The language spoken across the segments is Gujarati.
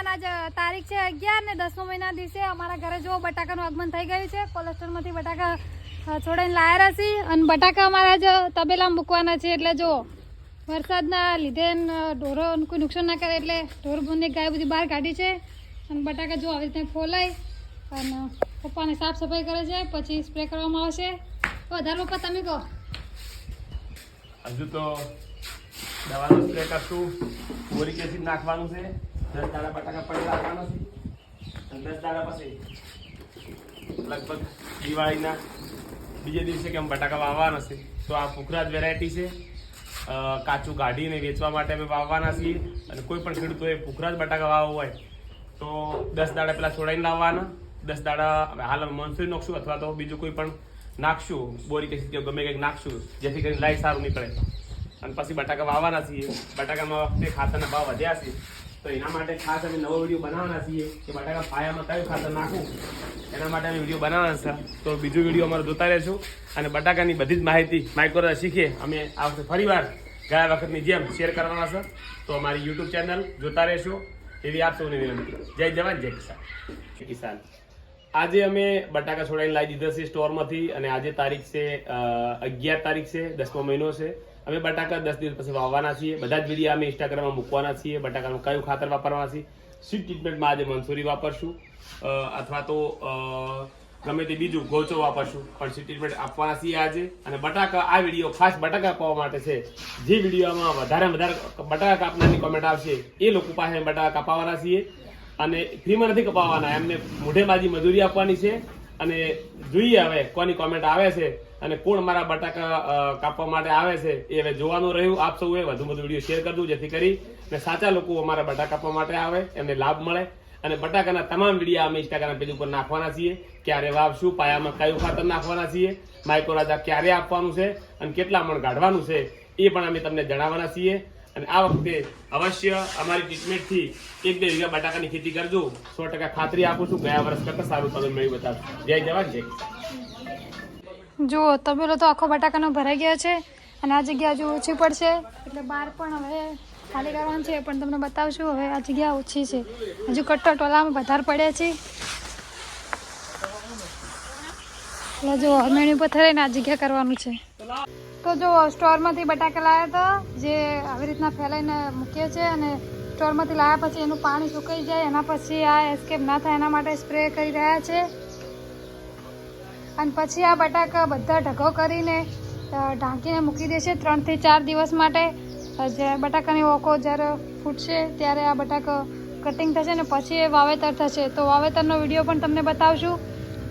કિસાન આજ તારીખ છે અગિયાર ને દસમો મહિના દિવસે અમારા ઘરે જો બટાકાનું આગમન થઈ ગયું છે. કોલેસ્ટ્રોલમાંથી બટાકા છોડાઈને લાયા છીએ અને બટાકા અમારા જ તબેલા મૂકવાના છે, એટલે જો વરસાદના લીધે ઢોરો કોઈ નુકસાન ના કરે, એટલે ઢોર બંને ગાય બધી બહાર કાઢી છે. અને બટાકા જો આવી રીતે ફોલાય અને પપ્પાને સાફ સફાઈ કરે છે, પછી સ્પ્રે કરવામાં આવશે. વધારે પપ્પા, તમે કહો. હજુ તો દવાનો સ્પ્રે કરશું. બોરિક એસિડ નાખવાનું છે. દસ દાડા બટાકા પડી રાખવાનો છે. દસ દાડા પછી લગભગ દિવાળીના બીજે દિવસે કેમ બટાકા વાવવાના છે. તો આ પુખરાજ વેરાયટી છે. કાચું કાઢીને વેચવા માટે અમે વાવવાના છીએ. અને કોઈ પણ ખેડૂતોએ પુખરાજ બટાકા વાવવા હોય તો દસ દાડા પહેલાં છોડાઈને લાવવાના. દસ દાડા હાલ અમે મોનસૂન નાખશું અથવા તો બીજું કોઈ પણ નાખશું. બોરી કે ગમે કંઈક નાખશું. જેથી કરીને લાઈ સારું નીકળે. અને પછી બટાકા વાવવાના છીએ. બટાકામાં વખતે ખાતરના ભાવ વધ્યા છે. તો એના માટે ખાસ અમે નવો વીડિયો બનાવવાના છીએ કે બટાકા પાયામાં કયું ખાતર નાખવું. એના માટે અમે વીડિયો બનાવવાના છે. તો બીજો વીડિયો અમારો જોતા રહેશું. અને બટાકાની બધી જ માહિતી માઇક્રો શીખીએ. અમે આ વખતે ફરીવાર ગયા વખતની જેમ શેર કરવાના છે. તો અમારી યુટ્યુબ ચેનલ જોતા રહેશો. એવી આપ સૌને વિનંતી. જય જવાન, જય કિસાન. કિસાન. આજે અમે બટાકા છોડાઈને લાવી દીધા છે સ્ટોરમાંથી. અને આજે તારીખ છે અગિયાર તારીખ છે, દસમો મહિનો છે. અમે બટાકા દસ દિવસ પછી વાવવાના છીએ. બધા જ વીડિયો અમે ઇન્સ્ટાગ્રામમાં મૂકવાના છીએ. બટાકાનું કયું ખાતર વાપરવાના છીએ. સ્વીટ ટ્રીટમેન્ટમાં આજે મંસૂરી વાપરશું. અથવા તો ગમે તે બીજું ગોચો વાપરશું. પણ સ્વીટ ટ્રીટમેન્ટ આપવાના છીએ આજે. અને બટાકા, આ વીડિયો ખાસ બટાકા કાપવા માટે છે. જે વિડીયોમાં વધારે વધારે બટાકા કાપનારની કોમેન્ટ આવશે, એ લોકો પાસે બટાકા કપાવવાના છીએ. અને ફ્રીમાં નથી કપાવવાના એમને મોઢેબાજી મજૂરી આપવાની છે. અને જોઈએ હવે કોની કોમેન્ટ આવે છે અને કોણ મારા બટાકા કાપવા માટે આવે છે એ હવે જોવાનું રહ્યું. આપ સૌએ વધુ વધુ વીડિયો શેર કરજો, જેથી કરી અને સાચા લોકો અમારા બટાકા કાપવા માટે આવે, એમને લાભ મળે. અને બટાકાના તમામ વિડીયા અમે ઇન્સ્ટાગ્રામ પેજ ઉપર નાખવાના છીએ. ક્યારે વાવશું, પાયામાં કયું ખાતર નાખવાના છીએ, માઇક્રોરાજા ક્યારે આપવાનું છે અને કેટલા મણ કાઢવાનું છે એ પણ અમે તમને જણાવવાના છીએ. અને આ વખતે અવશ્ય અમારી ટ્રીટમેન્ટથી એક બે વીઘા બટાકાની ખેતી કરજો. સો ટકા ખાતરી આપું છું. ગયા વર્ષ કરતાં સારું તમે મેળવી બતાવશું જય જવાન, જય. જુઓ તબેલો તો આખો બટાકાનો ભરાઈ ગયો છે અને આ જગ્યા હજુ ઓછી પડશે. એટલે બહાર પણ હવે ખાલી કરવાનું છે, પણ તમને બતાવશું હવે આ જગ્યા ઓછી છે. હજુ કટ્ટો ટોલામાં વધારે પડ્યા છે. એટલે જો અમેણી ઉપર થઈને આ જગ્યા કરવાનું છે. તો જો સ્ટોરમાંથી બટાકા લાવ્યા હતા જે આવી રીતના ફેલાઈને મૂકીએ છે અને સ્ટોરમાંથી લાવ્યા પછી એનું પાણી સુકાઈ જાય, એના પછી આ એસ્કેપ ના થાય એના માટે સ્પ્રે કરી રહ્યા છે. અને પછી આ બટાકા બધા ઢગો કરીને ઢાંકીને મૂકી દેશે ત્રણથી ચાર દિવસ માટે. જ્યારે બટાકાની ઓકો જ્યારે ફૂટશે ત્યારે આ બટાકા કટિંગ થશે ને પછી એ વાવેતર થશે. તો વાવેતરનો વીડિયો પણ તમને બતાવશું.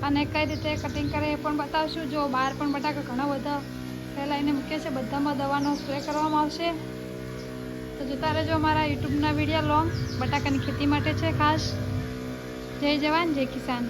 અને કઈ રીતે કટિંગ કરે એ પણ બતાવશું. જો બહાર પણ બટાકા ઘણા બધા ફેલાઈને મૂકે છે. બધામાં દવાનો સ્પ્રે કરવામાં આવશે. તો જોતા રહેજો અમારા યુટ્યુબના વીડિયો લોંગ બટાકાની ખેતી માટે છે ખાસ. જય જવાન, જય કિસાન.